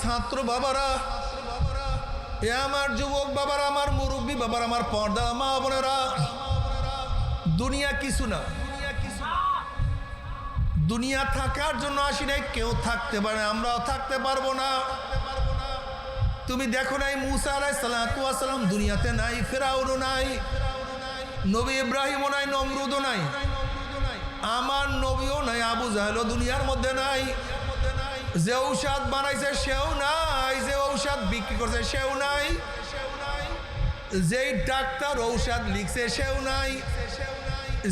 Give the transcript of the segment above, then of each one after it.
ছাত্র বাবারা, এ আমার যুবক বাবারা, আমার মুরব্বী বাবার, আমার পর্দা মা বোনেরা, দুনিয়া কিছু না। দুনিয়া থাকার জন্য আসি নাই, কেউ থাকতে পারে আমরাও থাকতে পারব না। তুমি দেখো নাই, মুসা আলাই সালাম দুনিয়াতে নাই, ফেরাউনও নাই, নবী ইব্রাহিমও নাই, নমরুদও নাই, আমার নবীও নাই, আবু জাহেলও দুনিয়ার মধ্যে নাই। যে ঔষধ বানাইছে সেও নাই, যে ঔষধ বিক্রি করছে সেও নাই। যেই ডাক্তার ঔষধ লিখছে সেও নাই।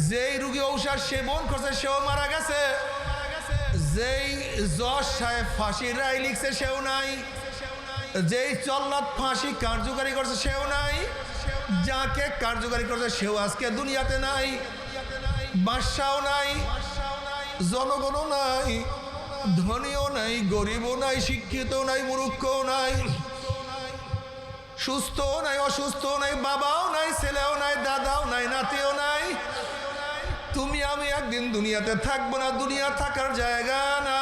যেই রুগী ঔষধ সেবন করছে সেও মারা গেছে। যেই জজ সাহেব ফাঁসির রায় লিখছে সেও নাই। যেই চল্লাদ ফাঁসি কার্যকারী করছে সেও নাই। যাকে কার্যকারী করছে সেও আজকে দুনিয়াতে নাই। বাদশাও নাই, জনগণও নাই। ধনীও নাই, গরিবও নাই শিক্ষিত নাই, মূর্খও নাই। সুস্থ নাই অসুস্থ নাই, বাবাও নাই, ছেলেও নাই, দাদাও নাই, নাতিও নাই। তুমি, আমি একদিন দুনিয়াতে থাকব না, দুনিয়া থাকার জায়গা না।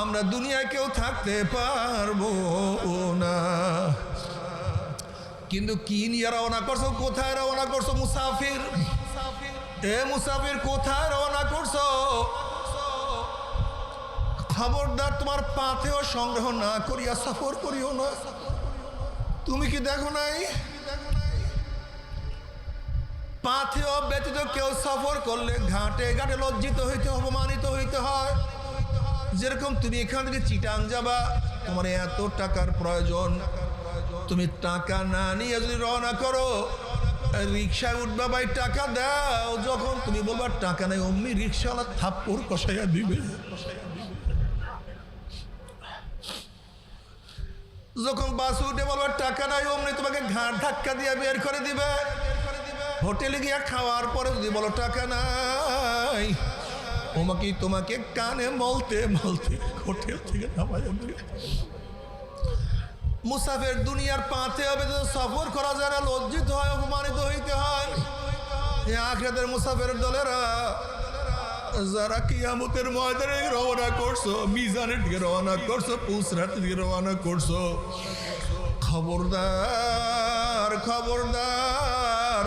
আমরা দুনিয়ায় কেউ থাকতে পারব না। কিন্তু কি নিয়ে রওনা করছ, কোথায় রওনা করছ, মুসাফির? এ মুসাফির, কোথায় রওনা করছ? খবরদার, তোমার পাথেও সংগ্রহ না করিয়া সফর করিও না। তুমি কি দেখো নাই? পাথেও ব্যতীত কেউ সফর করলে ঘাটে ঘাটে লজ্জিত হইতে, অপমানিত হইতে হয়। যেরকম তুমি এখান থেকে চিটাং যাবা, তোমার এত টাকার প্রয়োজন। তুমি টাকা না নিয়ে যদি রওনা করো রিক্সায় উঠবা ভাই, টাকা দাও। যখন তুমি বলবা, টাকা নেই, অমনি রিক্সাওয়ালা থাপ্পড় কষাইয়া দিবে। যখন বাস উঠে বলবা, টাকা নাই, অমনি তোমাকে ঘাট ধাক্কা দিয়ে বের করে দিবে। হোটেলে গিয়া খাওয়ার পরে যদি বলো, টাকা নাই ওমাকে তোমাকে কানে মলতে মলতে হোটেল থেকে আনবে মুসাফের দুনিয়ার পাতে হবে তো সফর করা যায় না, লজ্জিত হয়, অপমানিত হইতে হয়। এ আখরাতের মুসাফের দলেরা, যারা কিয়ামতের ময়দানে রওনা করছ, মিজানের রওনা করছ, পুসরার দিকে রওনা করছ, খবরদার খবরদার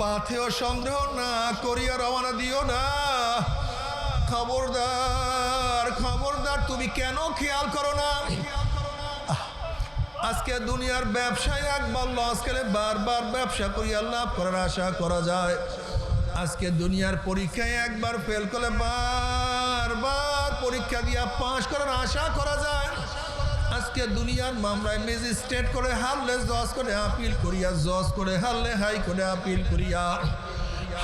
পাথেও সংগ্রহ না করিয়া রওনা দিও না। খবরদার খবরদার, তুমি কেন খেয়াল করো না? আজকে দুনিয়ার ব্যবসায় একবার লস খেলে বারবার ব্যবসা করিয়া লাভ করার আশা করা যায়। আজকে দুনিয়ার পরীক্ষায় একবার ফেল করলে বারবার পরীক্ষা দিয়া পাশ করার আশা করা যায়। আজকে দুনিয়ার মামলায় ম্যাজিস্ট্রেট করে হারলে জজ করে আপিল করিয়া, জজ করে হারলে হাই করে আপিল করিয়া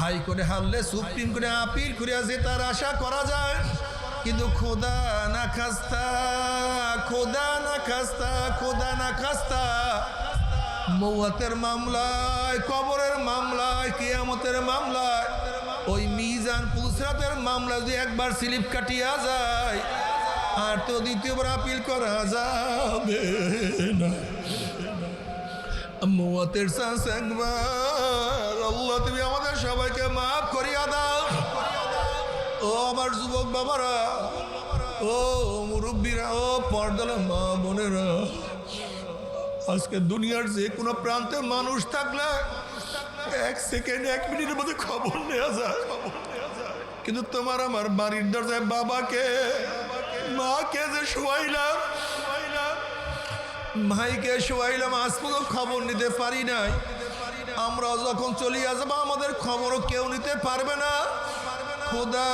হাই করে হারলে সুপ্রিম করে আপিল করিয়া যে তার আশা করা যায়। কিন্তু খোদা না খাস্তা, খোদা না খাস্তা, খোদা না খাস্তা। মৌয়াতের মামলায়, কবরের মামলায়, কেয়ামতের মামলায়, ওই মিজান পুলসরাতের মামলা যদি একবার স্লিপ কাটিয়া যায়, আর তো দ্বিতীয়বার আপিল করা যাবে না। মৌয়াতের চান্স একবার। আল্লাহ তুমি আমাদের সবাইকে মাফ করিয়া দাও। ও আমার যুবক বাবারা, ও মুরব্বীরা, ও পর্দালা মা বোনেরা, আজকে দুনিয়ার যে কোনো প্রান্তে মানুষ থাকলে এক সেকেন্ড, এক মিনিটের মধ্যে খবর নেওয়া যায়। কিন্তু তোমার আমার বাড়ির দরজায় বাবাকে, মাকে যে শোয়াইলাম ভাইকে শোয়াইলাম, আজ পর্যন্ত খবর নিতে পারি নাই। আমরা যখন চলিয়া যাব, আমাদের খবরও কেউ নিতে পারবে না। খোদা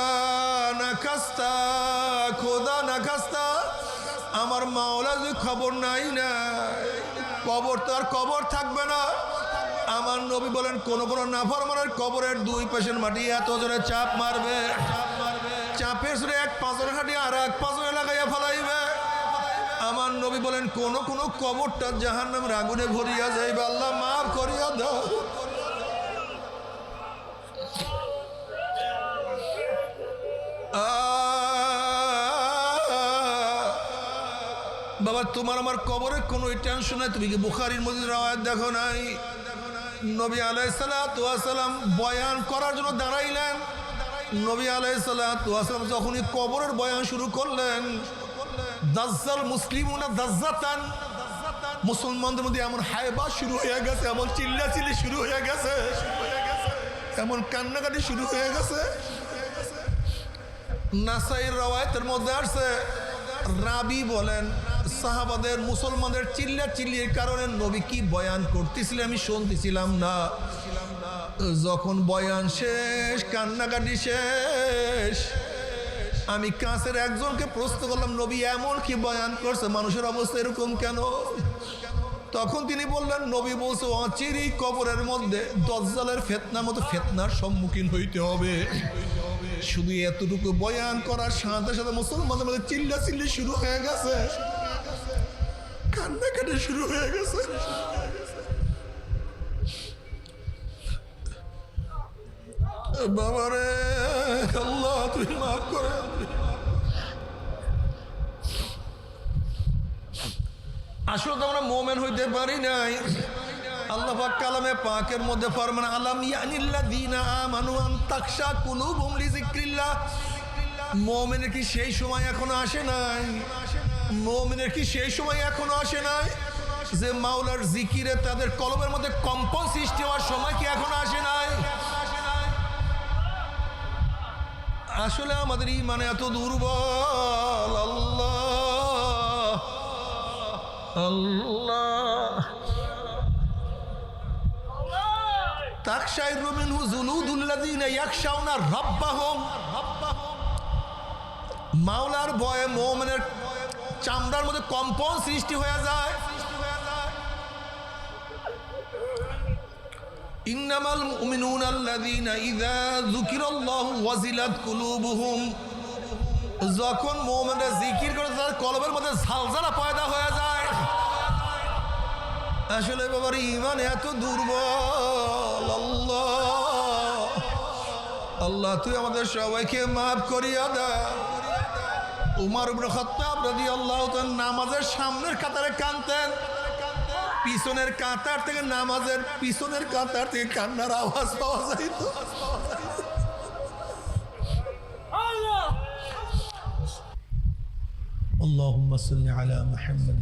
না খোদা না আমার মাওলা যে খবর নাই না কবর তো আর কবর থাকবে না। আমার নবী বলেন, কোন কোন নাফরমানের কবরের দুই পাশের মাটি এত জোরে চাপ মারবে। চাপের সুরে এক পাঁচর হাঁটি আর এক পাঁচরে লাগাইয়া ফেলাইবে। আমার নবী বলেন, কোন কোন কবরটা জাহান নামের আগুনে ভরিয়া যাইবে। আল্লাহ মাফ করিয়া দাও। বাবা, তোমার আমার কবরে কোনো টেনশন নাই। তুমি কি বুখারির মধ্যে রাওয়ায় দেখো নাই? নবী আলাইসালাম বয়ান করার জন্য দাঁড়াইলেন। নবী আলাইসালাম যখনই কবরের বয়ান শুরু করলেন, দাজ্জাল মুসলিম না দাজ্জাতান, মুসলমানদের মধ্যে এমন হায়বা শুরু হয়ে গেছে, এমন চিল্লা চিল্লি শুরু হয়ে গেছে, এমন কান্নাকাটি শুরু হয়ে গেছে। নাসাইর রওয়ায়তের মধ্যে আসছে। রাবি বলেন, সাহাবাদের, মুসলমানদের চিল্লা চিল্লির কারণে নবী কি বয়ান করতেছিলেন আমি শুনতেছিলাম না। যখন বয়ান শেষ, কান্নাকাটি শেষ, আমি কাছের একজনকে প্রশ্ন করলাম, নবী এমন কি বয়ান করছে? মানুষের অবস্থা এরকম কেন? তখন তিনি বললেন, নবী বলছে, অচিরই কবরের মধ্যে দজ্জালের ফেতনার মতো ফেতনার সম্মুখীন হইতে হবে। শুধু এতটুকু বয়ান করার সাথে সাথে মুসলমানদের মধ্যে চিল্লা চিল্লি শুরু হয়ে গেছে। কান্নাকাটি শুরু হয়ে গেছে। বাবারে, আল্লাহ তুই মাফ করে। আসলে তো আমরা মোমেন হইতে পারি নাই। আল্লাহ কালামে মধ্যে কি সেই সময় এখনও আসে নাই? মুমিনের কি সেই সময় এখনও আসে নাই? যে মাওলার জিকিরে তাদের কলমের মধ্যে কম্পন সৃষ্টি হওয়ার সময় কি এখনও আসে নাই? আসলে আমাদের ইমান এত দুর্বল, আল্লাহ। আল্লাহ। মাওলার ভয়ে মুমিনের চামড়ার মধ্যে কম্পন সৃষ্টি হয়ে যায়। ইন্নামাল মুমিনুনা আল্লাযীনা ইযা যুকিরাল্লাহু ওয়াজিলাত কুলুবুহুম। যখন মুমিনরা জিকির করে তাদের কলবের মধ্যে ঝালঝালা পয়দা হয়ে যায়। আসলে বাবার ইমান এত দুর্বল। আল্লাহ তুই আমাদের সবাইকে মাফ করিয়া দা উমার ইবনে খাত্তাব রাদিয়াল্লাহু তাআলা নামাজের সামনের কাতারে কানতেন পিছনের কাতার থেকে নামাজের পিছনের কাতার থেকে কান্নার আওয়াজ পাওয়া যাইত اللهم صل على محمد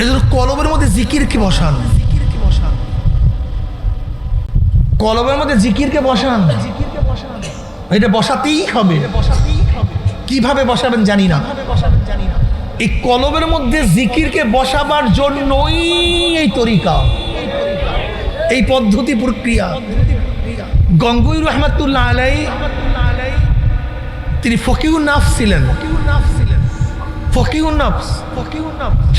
এজন্য কলবের মধ্যে জিকিরকে বসান কলবের মধ্যে জিকিরকে বসান। এটা বসাতেই হবে। কীভাবে বসাবেন জানি না। এই কলবের মধ্যে জিকিরকে বসাবার জন্যই এই তরিকা। এই পদ্ধতি প্রক্রিয়া। গঙ্গুই রহমাতুল্লাহ আলাই, তিনি ফকিউন নাফ ছিলেন।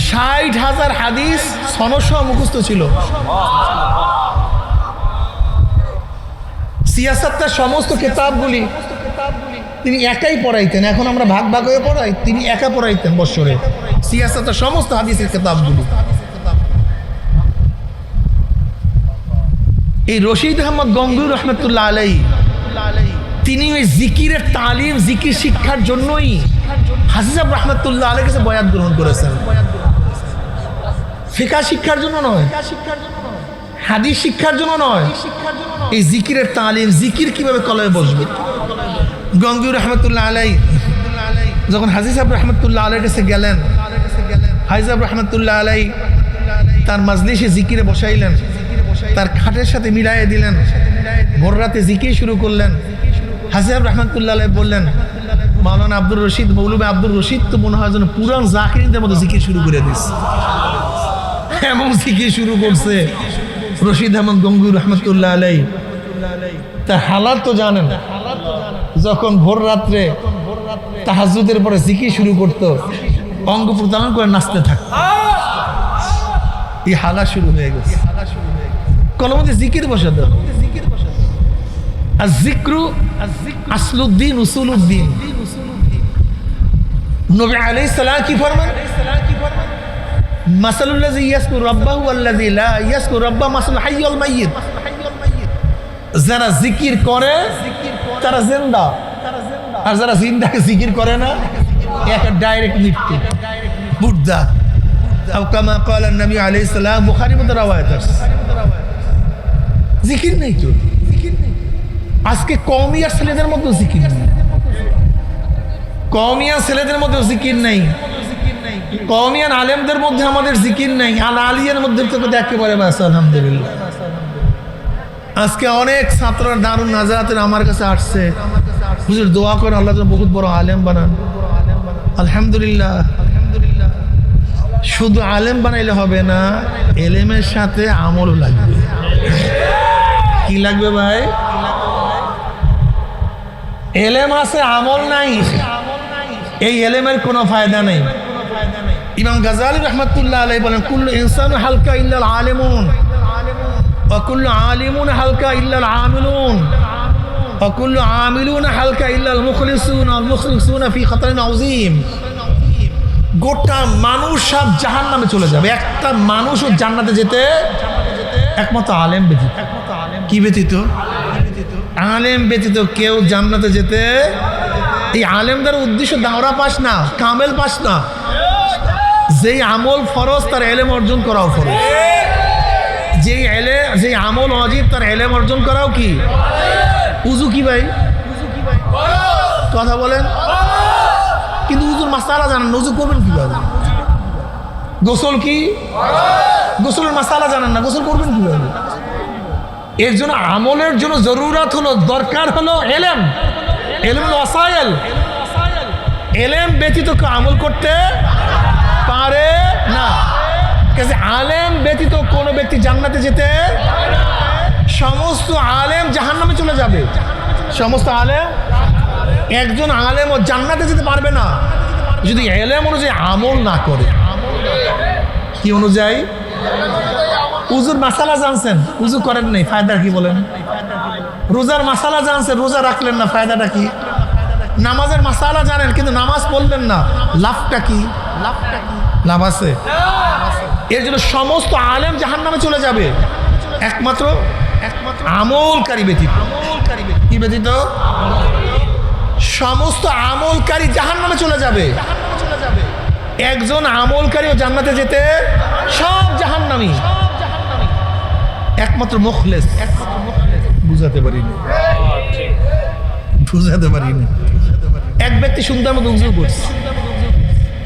ষাট হাজার হাদিস সনস মুখস্থ ছিল। সিয়াসাত্তার সমস্ত কিতাবগুলি তিনি একাই পড়াইতেন। এখন আমরা ভাগ ভাগ হয়ে পড়াই, তিনি একা পড়াইতেন বৎসরে। সিয়াসাত্তার সমস্ত হাদিসের কিতাবগুলি। এই রশিদ আহমদ গঙ্গুর রহমতুল্লাহ আলাই তিনি ওই জিকিরের তালিম, জিকির শিক্ষার জন্যই হাসিজাব রহমতুল্লাহ আলাই কাছে বয়াত গ্রহণ করেছেন। ফিকা শিক্ষার জন্য নয়, হাদিস শিক্ষার জন্য নয় এই জিকিরের তালিম, জিকির কীভাবে কলয়ে বসবে? গঙ্গুর রহমতুল্লাহ আলাই যখন হাজি সাহেব রহমতুল্লাহ আলাই কাছে গেলেন হাজিজাব রহমতুল্লাহ আলাই তার মাজলিসে জিকিরে বসাইলেন, তার খাটের সাথে মিলাইয়ে দিলেন, ভোর রাতে জিকির শুরু করলেন। হাজিব রহমতুল্লাহ আলাই বললেন, মাওলানা আব্দুর রশিদ, মৌলুবে আব্দুর রশিদ তো মনে হয় যেন পুরান জাকিরদের মতো জিকির শুরু করে দিস। এমন জিকির শুরু করছে। রশিদ আহমদ গঙ্গুর রহমতুল্লাহ আলাই তার হালাত তো জানেন। যখন ভোর রাত্রে তাহাজুদের পরে জিকির শুরু করতো অঙ্গ প্রদান করে নাচতে থাকত। এই হালা শুরু হয়ে গেছে। কলমতে জিকির বসা দাও আর জিক্রু আসলুদ্দিন উসুলুদ্দিন। নবী আলাইহিস সালাম কি ফরমান? মাসালুল্লাযী ইয়াসকুর রাব্বাহু আল্লাযী লা ইয়াসকুর মাসাল হাইয়ুল মাইয়িত যারা জিকির করে, তারা জেন্দা। আর যারা জিন্দাকে জিকির করে না একটা ডাইরেক্ট মৃত্যু। মুর্দা কামা কাল নবী আলি সাল্লাম বুখারি মতো রাওয়ায়ত জিকির নেই তো। আজকে কমিয়া ছেলেদের মতো জিকির নেই। কমিয়া ছেলেদের মতো জিকির নেই। কমিয়ান আলেমদের মধ্যে আমাদের জিকির নেই। আল আলিয়ার মধ্যে তো একেবারে বাস, আলহামদুলিল্লাহ। আজকে অনেক ছাত্ররা দারুণ নাজারাতের আমার কাছে আসছে। হুজুর, দোয়া করে আল্লাহ বহুত বড় আলেম বানান। আলহামদুলিল্লাহ। শুধু আলেম বানাইলে হবে না, এলেমের সাথে আমলও লাগবে। কি লাগবে ভাই? এলেম আছে, আমল নাই। এই এলেমের কোনো ফায়দা নেই। ইমাম গাজালি রহমতুল্লাহ আলাই বলেন, কুল্লু ইনসান হালকা ইল্লাল আলিমুন। অকুল্ল আলিমুন হালকা ইল্লাল আমিলুন অকুল্ল আমিলুন হালকা ইল্লাল মুখলিসুন আল মুখলিসুন ফি খাতারিন আউজিম গোটা মানুষ সব জাহান নামে চলে যাবে। একটা মানুষও জান্নাতে যেতে একমাত্র আলেম ব্যতীত। কি ব্যতীত? আলেম ব্যতীত কেউ জান্নাতে যেতে এই আলেমদের উদ্দেশ্য দাওরা পাস না, কামেল পাস না। যেই আমল ফরজ, তার এলেম অর্জন করাও ফরজ। যেই এলে, যেই আমল অজীব, তার এলেম অর্জন করাও কি? উজু কি ভাই? কথা বলেন। কিন্তু উজুর মাসালা জানেন উজু করবেন কীভাবে? গোসল কি? গোসলের মাসালা জানেন না, গোসল করবেন কীভাবে? এর জন্য আমলের জন্য জরুরত হলো, দরকার হলো এলেম। এলেম হলো অসায়েল এলেম ব্যতীত আমল করতে পারে না। কাজে আলেম ব্যতীত কোনো ব্যক্তি জান্নাতে যেতে সমস্ত আলেম জাহান্নামে চলে যাবে। সমস্ত আলেম? একজন আলেম ও জান্নাতে যেতে পারবে না। যদি এলেম অনুযায়ী আমল না করে, কি অনুযায়ী? উজুর মাসালা জানছেন উজু করেন নাই, ফায়দা কি বলেন? রোজার মাসালা জানছেন, রোজা রাখলেন না, ফায়দাটা কি? নামাজের মাসালা জানেন, কিন্তু নামাজ পড়লেন না লাভটা কি লাভটা কি? লাভ আছে। এর জন্য সমস্ত আলেম জাহান নামে চলে যাবে। একমাত্র একমাত্র আমলকারী ব্যতীত। কি ব্যতীত? সমস্ত আমলকারী জাহান নামে চলে যাবে। একজন আমলকারী ও জান্নাতে যেতে সব জাহান নামি একমাত্র মুখলেস। বুঝাতে পারিনি। বুঝাতে পারিনি। এক ব্যক্তি সুন্দর মতো উজু করছে।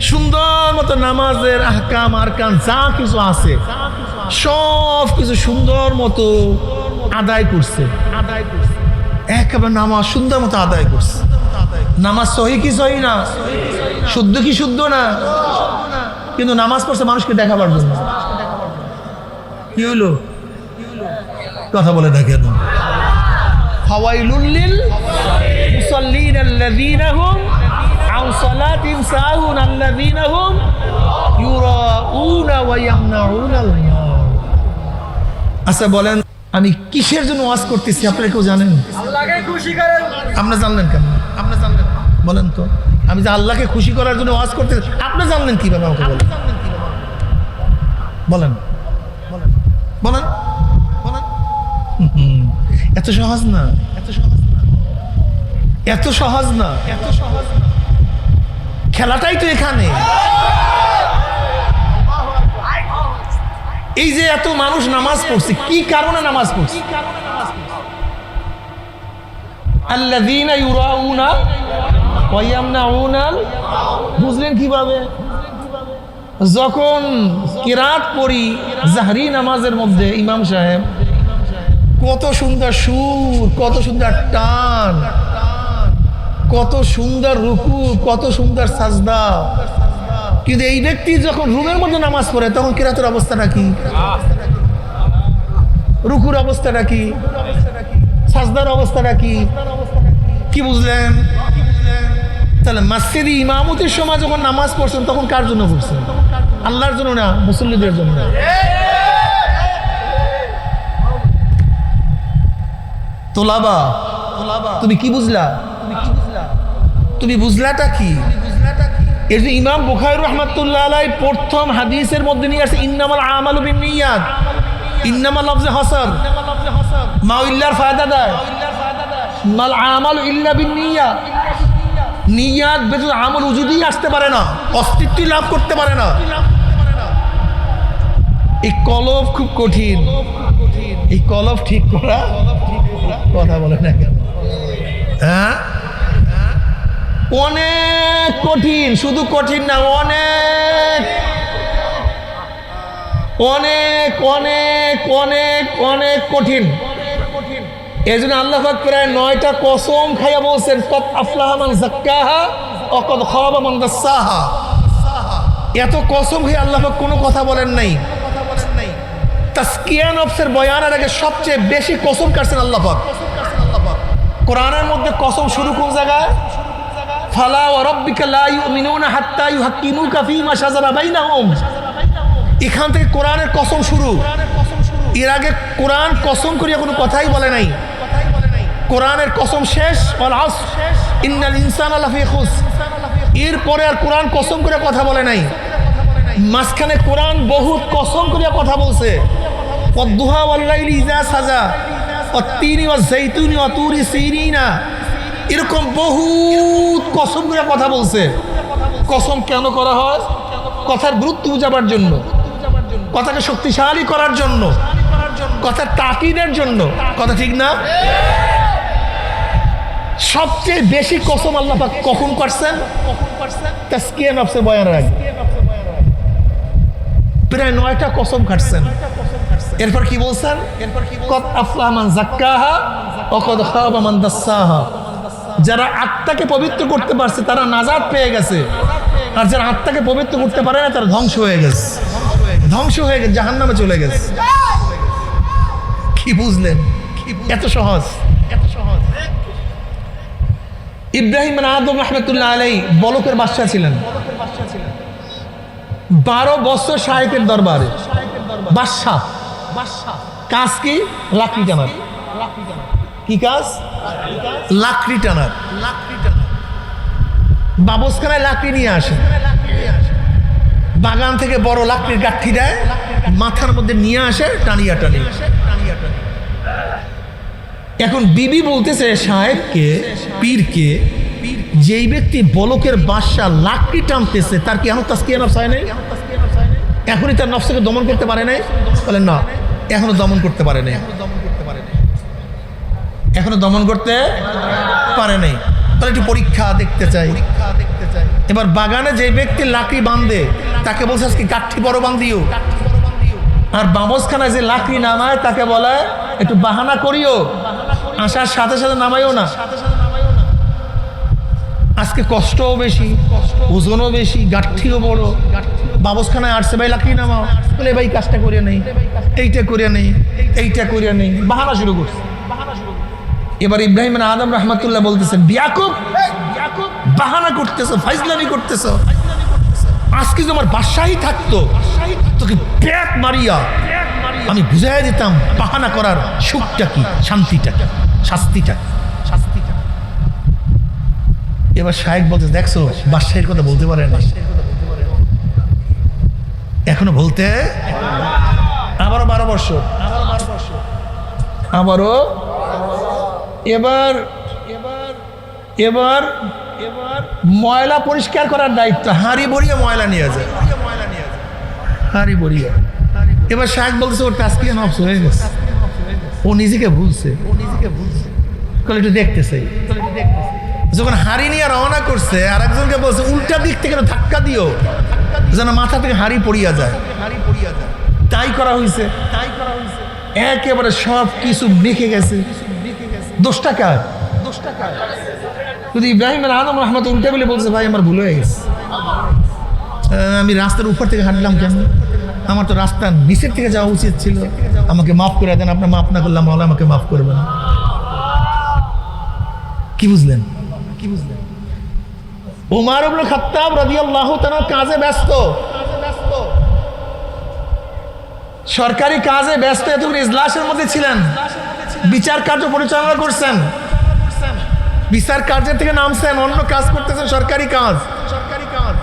সুন্দর মতো নামাজের আহকাম আরকান যা কিছু আছে, সব কিছু সুন্দর মতো আদায় করছে। আদায় করছে একেবারে নামাজ সুন্দর মতো আদায় করছে। নামাজ সহি কি সহি না? শুদ্ধ কি শুদ্ধ না? কিন্তু নামাজ পড়ছে মানুষকে দেখাবার জন্য। কি হইল? কথা বলে না কেন ফাওয়াইলুল্লিল মুসাল্লিন আল্লাযীনা হুম আচ্ছা বলেন আমি কিসের জন্য ওয়াজ করতেছি? আপনারা কেউ জানেন? আল্লাহকে খুশি করেন। আপনি জানলেন কেন? আপনি জানলেন বলেন তো। আমি যে আল্লাহকে খুশি করার জন্য ওয়াজ করতে আপনি জানলেন কীভাবে আমাকে বলেন? বলেন। বলেন। বলেন। বলেন এত সহজ না। এত সহজ না। এত সহজ না। এত সহজ না। খেলাটাই তো এখানে। এই যে এত মানুষ নামাজ পড়ছে, কি কারণে নামাজ পড়ছে? কীভাবে? যখন পড়ি নামাজের মধ্যে, ইমাম সাহেব, কত সুন্দর সুর, কত সুন্দর টান। কত সুন্দর রুকু, কত সুন্দর সাজদা। কিন্তু এই ব্যক্তি যখন রুমের মধ্যে নামাজ পড়ে, তখন কিরাতের অবস্থাটা কি? রুকুর অবস্থাটা কি? সাজদার অবস্থাটা কি? কি বুঝলেন? তাহলে মাসজিদি ইমামতির সময় যখন নামাজ পড়ছেন, তখন কার জন্য পড়ছেন? আল্লাহর জন্য না, মুসল্লিদের জন্য না? তোলাবা তুমি কি বুঝলা? তুমি বুঝলাটা কি? এর যে ইমাম বুখারি রহমাতুল্লাহ আলাই প্রথম হাদিসের মধ্যে নিয়ে আসছে ইন্নামাল আমালু বিন নিয়াত ইন্নামাল লফজে মা ইল্লার ফায়দা দেয় মাল আমাল ইল্লা বিন নিয়াত নিয়াত ব্যতীত আমল উজুদি আসতে পারে না অস্তিত্ব লাভ করতে পারে না এই কলব খুব কঠিন। এই কলব ঠিক করা কথা বলে না কেন? হ্যাঁ? অনেক কঠিন, শুধু কঠিন না, অনেক। অনেক অনেক অনেক অনেক কঠিন। এই জন্য আল্লাহ প্রায় নয়টা কসম খাইয়া বলছেন এত কসম হয়ে আল্লাহ কোনো কথা বলেন নাই। তাস্কিয়া নফসের বয়ানের আগে সবচেয়ে বেশি কসম কাটছেন আল্লাহ কোরআনের মধ্যে কসম শুরু কোন জায়গায়? ফালা হাত্তা এখান থেকে কোরআনের কসম শুরু। এর আগে কোরআন কসম করিয়া কোনো কথাই বলে নাই। কোরআনের কসম শেষ ইনসানা এরপরে আর কোরআন কসম করে কথা বলে নাই। মাঝখানে কোরআন বহুত কসম করিয়া কথা বলছে। সাজা। এরকম বহুত কসম করে কথা বলছে। কসম কেন করা হয়? কথার গুরুত্ব বুঝাবার জন্য। কথাকে শক্তিশালী করার জন্য। কথার তাকিদের জন্য। কথা ঠিক না? সবচেয়ে বেশি কসম আল্লাহ কখন করছেন? তাস্কিয়া নফসের বয়ানের আগে। প্রায় নয়টা কসম কাটছেন এরপর কি বলছেন? কত আফলামান জাক্কাহা অকদ খাবা মান দাসাহা। যারা আত্মাকে পবিত্র করতে পারছে, তারা নাজাদ পেয়ে গেছে। আর যারা আত্মাকে পবিত্র করতে পারে না, তারা ধ্বংস হয়ে গেছে। ধ্বংস হয়ে গেছে জাহান নামে চলে গেছে। কি বুঝলেন? এত সহজ। এত সহজ। ইব্রাহিম আদম রহমতুল্লাহ আলাই বলকের বাদশাহ ছিলেন। বারো বছর শাহেকের দরবারে। বাদশাহ। কাজ কি? লাকড়ি টানার কি কাজ? লাকড়ি টানার। লাকড়ি টানার বাবসখানায় লাকড়ি নিয়ে আসে। বাগান থেকে বড় লাকড়ির গাঠি দেয়। মাথার মধ্যে নিয়ে আসে, টানিয়া টানিয়া এখন বিবি বলতেছে, সাহেবকে, পীরকে, যেই ব্যক্তি বলকের বাসা লাকড়ি টানতেছে, তার কি এখন তাস্কিয়া নফস হয় নাই? এখনই তার নফসকে দমন করতে পারে নাই? বলে না, এখনও দমন করতে পারে নাই। এখনও দমন করতে পারে নাই। তাহলে একটু পরীক্ষা দেখতে চাই। এবার বাগানে যে ব্যক্তি লাকড়ি বাঁধে, তাকে বলছে আজকে কাঠি বড় বান্ধিও আর বামসখানায় যে লাকড়ি নামায়, তাকে বলে, একটু বাহানা করিও। আসার সাথে সাথে নামাইও না। আজকে কষ্টও বেশি, ওজনও বেশি, গাঠিও বড়। বাবসখানায় আসছে, ভাই, লাকড়ি নামাও। বলে, ভাই, কাজটা করিয়া নেই। এইটা করিয়া নেই, এইটা করিয়া নেই। বাহানা শুরু করছে। এবার ইব্রাহিম আদম রহমতুল্লাহ বলতেছেন বিয়াকুব বাহানা করতেছো, ফাইজলামি করতেছো। আজকে আমার বাসাই থাকতো, তোকে প্যাক মারিয়া আমি বুঝাই দিতাম, বাহানা করার সুখটা কি, শান্তিটা কি, শাস্তিটা শাস্তিটা এবার শাহেক বলতে দেখছ, বাদশাহীর কথা বলতে পারে না এখনও বলতে? আবারও বারো বছর। আবারও এবার এবার এবার এবার ময়লা পরিষ্কার করার দায়িত্ব। হাঁড়ি ভরিয়ে ময়লা নিয়ে যায় হাঁড়ি ভরিয়ে। এবার শাহেক বলছে, ওর টাস্কিয়া নফস হয়ে গেছে। ও নিজেকে ভুলছে। ও নিজেকে ভুলছে কলে একটু দেখতেছে। যখন হাড়ি নিয়ে রওনা করছে আর একজনকে বলছে, উল্টা দিক থেকে ধাক্কা দিও। যেন মাথা থেকে হাড়ি পড়িয়া যায়। হাড়ি পড়িয়া যায় তাই করা হয়েছে তাই করা হয়েছে একেবারে সব কিছু মেখে গেছে। দোষটা কার দোষটা কার যদি ইব্রাহিম রহমত উল্টে বলে বলছে, ভাই, আমার ভুল হয়ে গেছে। আমি রাস্তার উপর থেকে হাঁটলাম কেন? আমার তো রাস্তার নিচের থেকে যাওয়া উচিত ছিল। আমাকে মাফ করে দেন, আপনার মাফ না করলাম তাহলে আমাকে মাফ করবেন কি বুঝলেন? কি বুঝলেন? ওমার ইবনে খাত্তাব কাজে ব্যস্ত। সরকারি কাজে ব্যস্ত এতক্ষণ ইজলাসের মধ্যে ছিলেন। বিচার কার্য পরিচালনা করছেন। বিচার কার্যের থেকে নামছেন অন্য কাজ করতেছেন সরকারি কাজ। সরকারি কাজ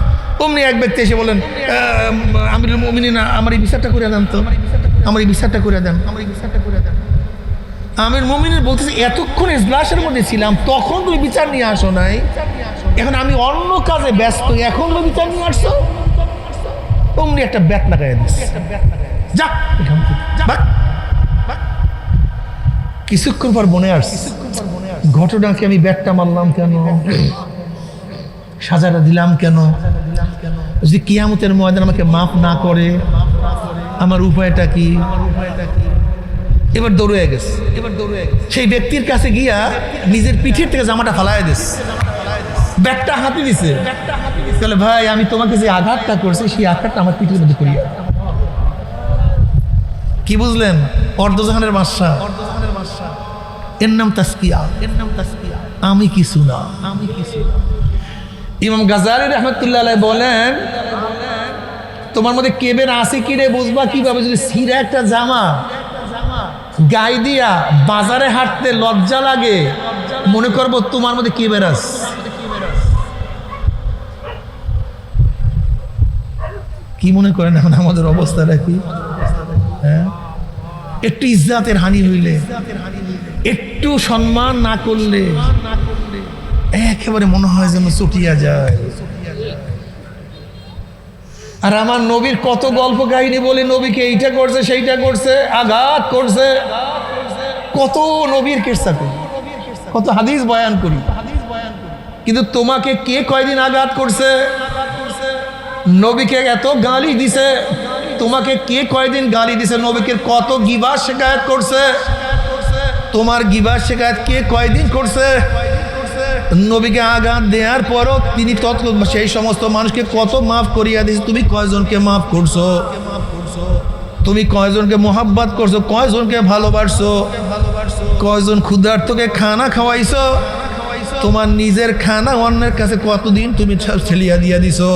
অমনি এক ব্যক্তি এসে বলেন আমি মমিনা আমার এই বিচারটা করে দেন তো। আমার এই বিচারটা করে দেন। আমার এই বিচারটা করে দেন আমির মমিনের বলতেছি এতক্ষণ ইজলাসের মধ্যে ছিলাম তখন তুমি বিচার নিয়ে আসো নাই। এখন আমি অন্য কাজে ব্যস্ত এখন তুমি বিচার নিয়ে আসছো? অমনি একটা ব্যাট লাগাই দিস যা এখান থেকে, ভাগ। কিছুক্ষণ পর মনে আসছে। ঘটনাকে আমি ব্যাটটা মারলাম কেন? সাজাটা দিলাম কেন? যদি কিয়ামতের ময়দান আমাকে মাফ না করে, আমার উপায়টা কি? এবার দৌড়ে গেছে। এবার দৌড়ে সেই ব্যক্তির কাছে গিয়া নিজের পিঠের থেকে জামাটা ফালাই দিস ব্যাগটা হাতে দিছে। তাহলে ভাই, আমি তোমাকে যে আঘাতটা করছি, সেই আঘাতটা আমার পিঠের মধ্যে করিয়া কি বুঝলেন? অর্ধজাহানের বাদশাহ। এর নাম তাসকিয়া, এর নাম তাসকিয়া। আমি কিছু না। আমি কিছু না। ইমাম গাজালি রহমতুল্লাহ বলেন, তোমার মধ্যে কেবের আছে কি রে বুঝবা কীভাবে? যদি সিরা একটা জামা, গায়ে দিয়া বাজারে হাঁটতে লজ্জা লাগে, মনে করব তোমার মধ্যে কেবের আস কি মনে করেন এখন আমাদের অবস্থাটা কি হ্যাঁ? একটু ইজ্জাতের হানি হইলে। একটু সম্মান না করলে একেবারে মনে হয় যেন চটিয়া যায়। আর আমার নবীর কত গল্প কাহিনী বলি নবীকে এইটা করছে, সেইটা করছে, আঘাত করছে। কত নবীর কেসা করি, কত হাদিস বয়ান করি। কিন্তু তোমাকে কে কয়দিন আঘাত করছে? নবীকে এত গালি দিছে, তোমাকে কে কয়দিন গালি দিছে? নবীকে কত গিবাস শেখায়ত করছে? তোমার গিবাস শেখায়ত কে কয়দিন করছে? নবীকে আঘাত দেওয়ার পরও তিনি তৎ সেই সমস্ত মানুষকে কত মাফ করিয়া দিয়েছে, তুমি কয়জনকে মাফ করছ? তুমি কয়জনকে মোহাব্বত করছ, কয়জনকে ভালোবাসছো? কয়জন ক্ষুধার্তকে খানা খাওয়াইছো? তোমার নিজের খানা অন্যের কাছে কতদিন তুমি ছেলিয়া দিয়া দিছো?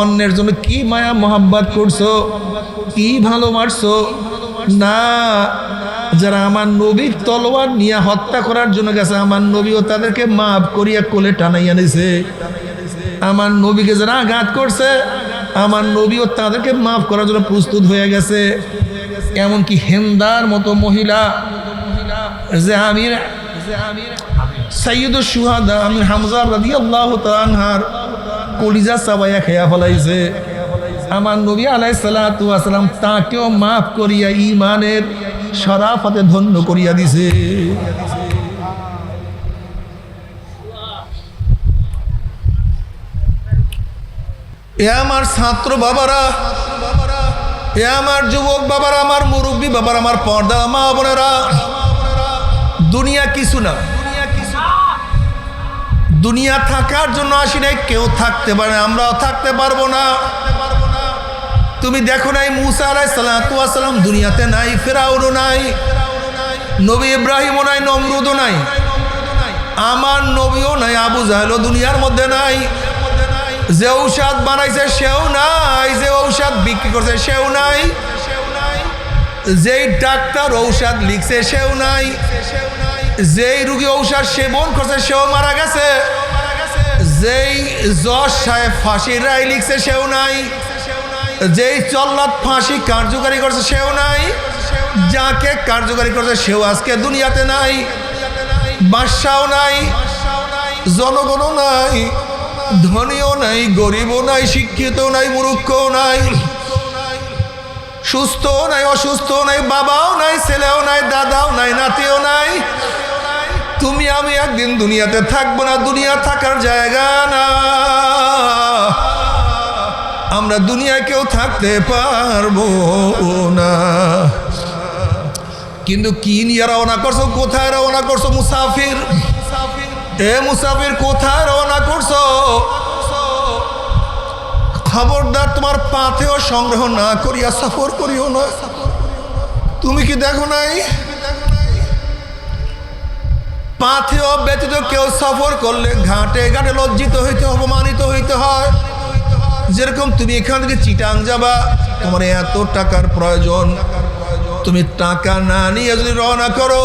অন্যের জন্য কি মায়া মোহাব্বত করছ? কি ভালোবাসছো? না যারা আমার নবীর তলোয়ার নিয়ে হত্যা করার জন্য গেছে, আমার নবীও তাদেরকে মাফ করিয়া কোলে টানাইয়া নিছে। আমার নবীকে যারা আঘাত করছে, আমার নবীও তাদেরকে মাফ করার জন্য প্রস্তুত হয়ে গেছে। এমনকি হেন্দার মতো মহিলা, যে আমির সৈয়দ সুহাদা আমির হামজা রাদি আল্লাহ তানহার কলিজা চাবাইয়া খেয়া ফলাইছে। আমার নবী আলাই সালাম তাকেও মাফ করিয়া ইমানের সরাফতে ধন্য করিয়া দিছে। এ আমার ছাত্র বাবারা, এ আমার যুবক বাবারা, আমার মুরব্বী বাবার, আমার পর্দা মা বোনেরা, দুনিয়া কিছু না। দুনিয়া থাকার জন্য আসি নাই, কেউ থাকতে পারে আমরাও থাকতে পারব না। তুমি দেখো নাই মুসা আলাই সালাম দুনিয়াতে নাই, ফেরাউনও নাই, নবী ইব্রাহিমও নাই, নমরুদও নাই, আমার নবীও নাই, আবু জাহেলও দুনিয়ার মধ্যে নাই। যে ঔষধ বানাইছে সেও নাই, যে ঔষধ বিক্রি করছে সেও নাই, যেই ডাক্তার ঔষধ লিখছে সেও নাই, যেই রুগী ঔষধ সেবন করছে সেও মারা গেছে, যেই জজ সাহেব ফাঁসির রায় লিখছে সেও নাই। যেই চল্লাত ফাঁসি কার্যকারী করছে সেও নাই, যাকে কার্যকারী করছে সেও আজকে দুনিয়াতে নাই, বাদশাও নাই, জনগণও নাই, ধনীও নাই, গরিবও নাই, শিক্ষিতও নাই, মূর্খও নাই সুস্থ নাই অসুস্থ নাই, বাবাও নাই, ছেলেও নাই, দাদাও নাই, নাতিও নাই। তুমি আমি একদিন দুনিয়াতে থাকব না, দুনিয়া থাকার জায়গা না আমরা দুনিয়ায় কেউ থাকতে পারব না। কিন্তু কি নিয়ে রওনা করছ? কোথায় রওনা করছ মুসাফির? এ মুসাফির, কোথায় রওনা করছ? খবরদার তোমার পাথেও সংগ্রহ না করিয়া সফর করিও না। তুমি কি দেখো নাই? পাথেও ব্যতীত কেউ সফর করলে ঘাটে ঘাটে লজ্জিত হইতে, অপমানিত হইতে হয়। যেরকম তুমি এখান থেকে চিটাং যাবা, তোমার এত টাকার প্রয়োজন। তুমি টাকা না নিয়ে যদি রওনা করো,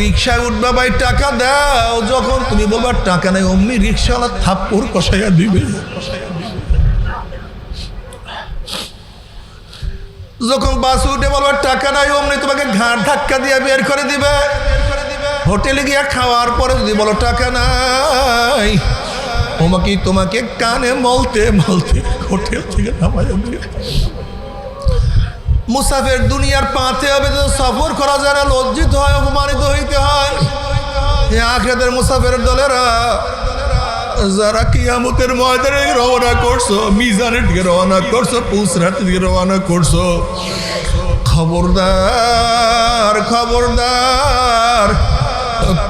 রিক্সায় উঠবা ভাই, টাকা দাও। যখন তুমি বলবা টাকা নেই, অমনি রিক্সাওয়ালা থাপ্পড় কষাইয়া দিবে। যখন বাস উঠে বলবার টাকা নাই, অমনি তোমাকে ঘাট ধাক্কা দিয়ে বের করে দিবে। হোটেলে গিয়ে খাওয়ার পরে যদি বলো টাকা নাই তোমাকে তোমাকে কানে মলতে মলতে হোটেল থেকে দিবে মুসাফের দুনিয়ার পাতে হবে সফর করা না, লজ্জিত হয়, অপমানিত হইতে হয়। আখেদের মুসাফের দলেরা, যারা কিয়ামতের ময়দানে রওনা করছ, মিজানের দিকে রওনা করছ, পুসরার দিকে রওনা করছ, খবরদার খবরদার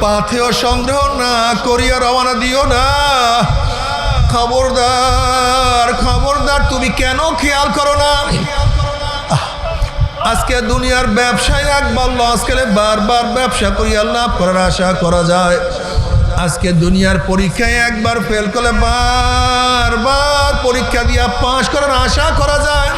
পাথেও সংগ্রহ না, করিয়া রওনা দিও না। খবরদার খবরদার, তুমি কেন খেয়াল করো না? আজকে দুনিয়ার ব্যবসায় একবার লস গেলে বারবার ব্যবসা করিয়া লাভ করার আশা করা যায়। আজকে দুনিয়ার পরীক্ষায় একবার ফেল করলে বারবার পরীক্ষা দিয়া পাশ করার আশা করা যায়।